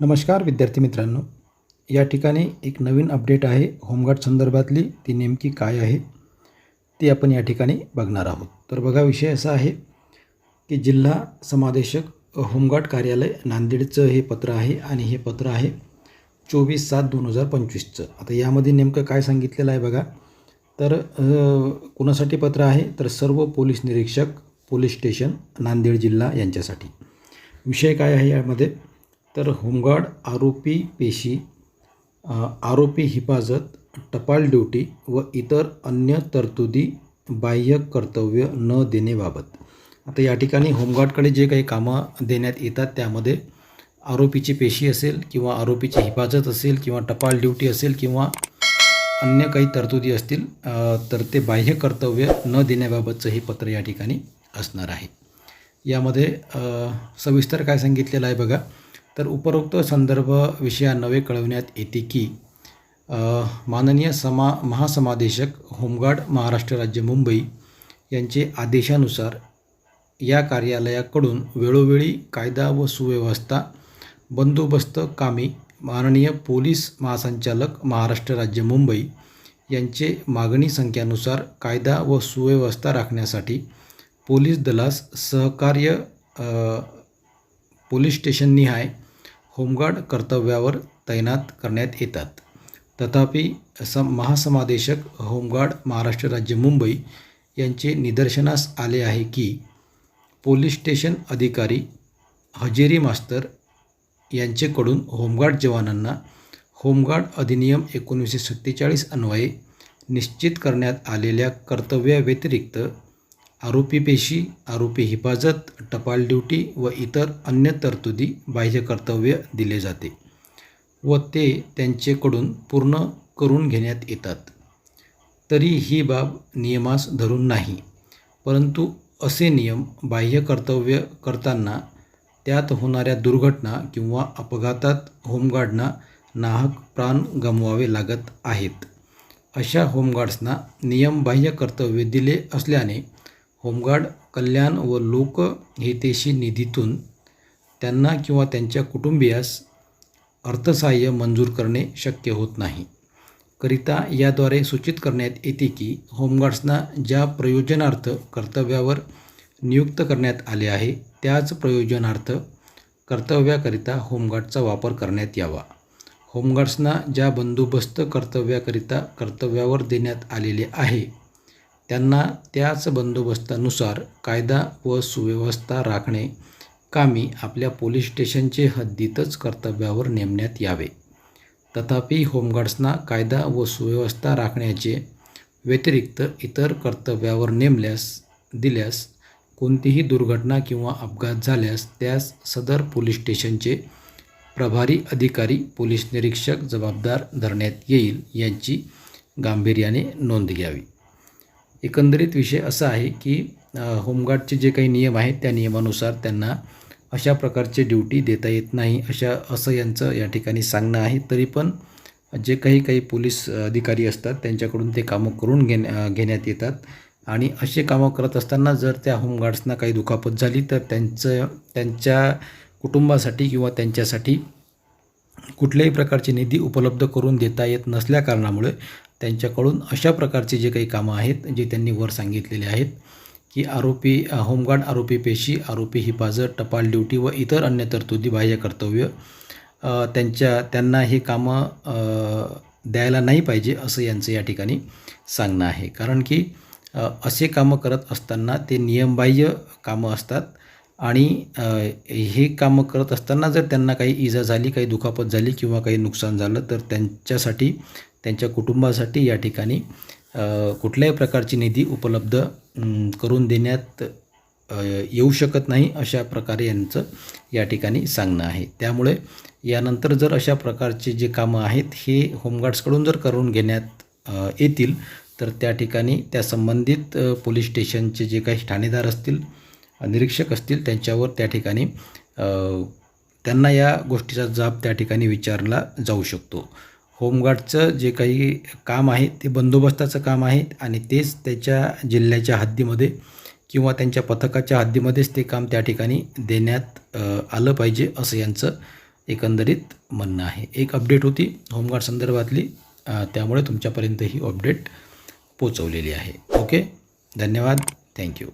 नमस्कार विद्यार्थी मित्रांनो. या ठिकाणी एक नवीन अपडेट आहे. होमगार्ड संदर्भातली ती नेमकी काय आहे ती आपण या ठिकाणी बघणार आहोत. तर बघा विषय असा आहे की जिल्हा समादेशक होमगार्ड कार्यालय नांदेडचं हे पत्र आहे आणि हे पत्र आहे चोवीस सात दोन हजार पंचवीसचं. आता यामध्ये नेमकं काय सांगितलेलं आहे बघा. तर कोणासाठी कुणासाठी पत्र आहे? तर सर्व पोलीस निरीक्षक पोलीस स्टेशन नांदेड जिल्हा यांच्यासाठी. विषय काय आहे यामध्ये? तर होमगार्ड आरोपी पेशी आरोपी हिफाजत टपाल ड्युटी व इतर अन्य तरतुदी बाह्य कर्तव्य न देणेबाबत. आता या ठिकाणी होमगार्डकडे जे काही कामं देण्यात येतात त्यामध्ये आरोपीची पेशी असेल किंवा आरोपीची हिफाजत असेल किंवा टपाल ड्युटी असेल किंवा अन्य काही तरतुदी असतील तर ते बाह्य कर्तव्य न देण्याबाबतचं हे पत्र या ठिकाणी असणार आहे. यामध्ये सविस्तर काय सांगितलेलं आहे बघा. तर उपरोक्त संदर्भ विषयान्वये कळवण्यात येते की माननीय समा महासमादेशक होमगार्ड महाराष्ट्र राज्य मुंबई यांचे आदेशानुसार या कार्यालयाकडून वेळोवेळी कायदा व सुव्यवस्था बंदोबस्त कामी माननीय पोलीस महासंचालक महाराष्ट्र राज्य मुंबई यांचे मागणी संख्यानुसार कायदा व सुव्यवस्था राखण्यासाठी पोलीस दलास सहकार्य पोलीस स्टेशननिहाय होमगार्ड कर्तव्यावर तैनात करण्यात येतात. तथापि सम महासमादेशक होमगार्ड महाराष्ट्र राज्य मुंबई यांचे निदर्शनास आले आहे की पोलीस स्टेशन अधिकारी हजेरी मास्तर यांचेकडून होमगार्ड जवानांना होमगार्ड अधिनियम एकोणीसशे सत्तेचाळीस अन्वये निश्चित करण्यात आलेल्या कर्तव्याव्यतिरिक्त आरोपी पेशी आरोपी हिफाजत टपाल ड्युटी व इतर अन्य तरतुदी बाह्य कर्तव्य दिले जाते व ते त्यांचेकडून पूर्ण करून घेण्यात येतात. तरी ही बाब नियमास धरून नाही परंतु असे नियम बाह्य कर्तव्य करताना त्यात होणाऱ्या दुर्घटना किंवा अपघातात होमगार्डना नाहक प्राण गमवावे लागत आहेत. अशा होमगार्ड्सना नियमबाह्य कर्तव्य दिले असल्याने होमगार्ड कल्याण व लोकहितेशी निधीतून त्यांना किंवा त्यांच्या कुटुंबियास अर्थसहाय्य मंजूर करणे शक्य होत नाही. करिता याद्वारे सूचित करण्यात येते की होमगार्ड्सना ज्या प्रयोजनार्थ कर्तव्यावर नियुक्त करण्यात आले आहे त्याच प्रयोजनार्थ कर्तव्याकरिता होमगार्डचा वापर करण्यात यावा. होमगार्ड्सना ज्या बंदोबस्त कर्तव्याकरिता कर्तव्यावर देण्यात आलेले आहे त्यांना त्याच बंदोबस्तानुसार कायदा व सुव्यवस्था राखणे कामी आपल्या पोलीस स्टेशनचे हद्दीतच कर्तव्यावर नेमण्यात यावे. तथापि होमगार्ड्सना कायदा व सुव्यवस्था राखण्याचे व्यतिरिक्त इतर कर्तव्यावर नेमल्यास दिल्यास कोणतीही दुर्घटना किंवा अपघात झाल्यास त्यास सदर पोलीस स्टेशनचे प्रभारी अधिकारी पोलीस निरीक्षक जबाबदार धरण्यात येईल यांची गांभीर्याने नोंद घ्यावी. एकंदरीत विषय असा आहे की होमगार्डचे जे काही नियम आहेत त्या नियमानुसार त्यांना अशा प्रकारचे ड्युटी देता येत नाही अशा असं यांचं या ठिकाणी सांगणं आहे. तरी पण जे काही काही पोलीस अधिकारी असतात त्यांच्याकडून ते कामं करून घेण्या घेण्यात येतात. आणि असे कामं करत असताना जर त्या होमगार्ड्सना काही दुखापत झाली तर त्यांचं त्यांच्या कुटुंबासाठी किंवा त्यांच्यासाठी कुठल्याही प्रकारची निधी उपलब्ध करून देता येत नसल्या कारणामुळे त्यांच्याकडून अशा प्रकारचे जे काही कामं आहेत जे त्यांनी वर सांगितलेले आहेत की आरोपी होमगार्ड आरोपी पेशी आरोपी हिफाजत टपाल ड्युटी व इतर अन्य तरतुदी बाह्य कर्तव्य त्यांच्या त्यांना हे कामं द्यायला नाही पाहिजे असं यांचं या ठिकाणी सांगणं आहे. कारण की असे कामं करत असताना ते नियमबाह्य कामं असतात आणि हे कामं करत असताना जर त्यांना काही इजा झाली काही दुखापत झाली किंवा काही नुकसान झालं तर त्यांच्यासाठी त्यांच्या कुटुंबासाठी या ठिकाणी कुठल्याही प्रकारची निधी उपलब्ध करून देण्यात येऊ शकत नाही अशा प्रकारे यांचं या ठिकाणी सांगणं आहे. त्यामुळे यानंतर जर अशा प्रकारचे जे कामं आहेत हे होमगार्ड्सकडून जर करून घेण्यात येतील तर त्या ठिकाणी त्या संबंधित पोलीस स्टेशनचे जे काही ठाणेदार असतील निरीक्षक असतील त्यांच्यावर त्या ठिकाणी त्यांना या गोष्टीचा जाब त्या ठिकाणी विचारला जाऊ शकतो. होमगार्डचं जे काही काम आहे ते बंदोबस्ताचं काम आहे आणि तेच त्याच्या जिल्ह्याच्या हद्दीमध्ये किंवा त्यांच्या पथकाच्या हद्दीमध्येच ते काम त्या ठिकाणी देण्यात आलं पाहिजे असं यांचं एकंदरीत म्हणणं आहे. एक अपडेट होती होमगार्ड संदर्भातली त्यामुळे तुमच्यापर्यंत ही अपडेट पोचवलेली आहे. ओके? धन्यवाद. थँक्यू.